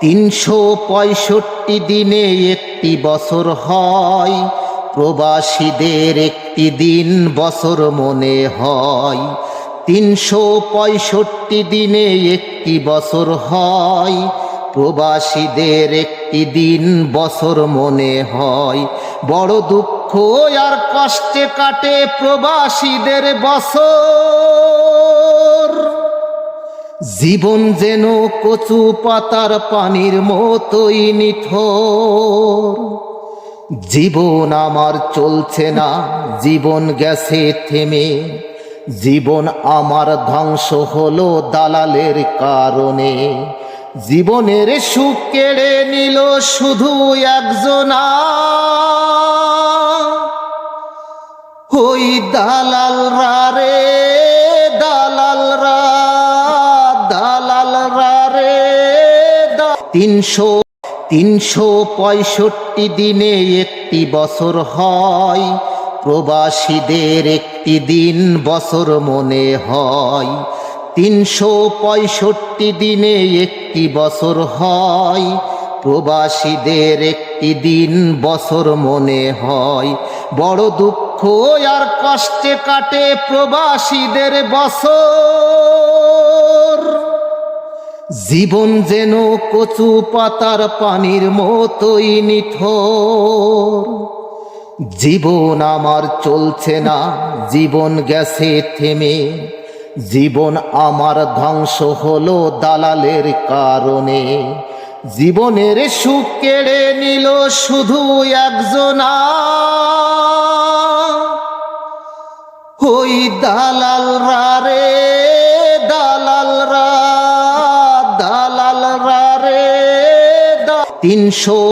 তিনশো পঁয়ষট্টি দিনে একটি বছর হয়, প্রবাসীদের একটি দিন বছর মনে হয়। তিনশো পঁয়ষট্টি দিনে একটি বছর হয়, প্রবাসীদের একটি দিন বছর মনে হয়। বড় দুঃখ আর কষ্টে কাটে প্রবাসীদের বছর। জীবন যেন কচু পাতার পানির মতোই নিঠোর। জীবন আমার চলছে না, জীবন গেছে থেমে। জীবন আমার ধ্বংস হলো দালালের কারণে। জীবনের সুখ কেড়ে নিল শুধু একজনা। ওই দালাল তিনশো তিনশো পঁয়ষট্টি দিনে একটি বছর হয়। প্রবাসীদের একটি দিন বছর মনে হয়। তিনশো পঁয়ষট্টি দিনে একটি বছর হয়। প্রবাসীদের একটি দিন বছর মনে হয়। বড় দুঃখ আর কষ্টে কাটে প্রবাসীদের বছর। জীবন যেন কচু পাতার পানির মতোই নিঠোর। জীবন আমার চলছে না, জীবন গেছে থেমে। জীবন আমার ধ্বংস হলো দালালের কারণে। জীবনের সুখ কেড়ে নিল শুধু একজনা। ওই দালাল তিনশো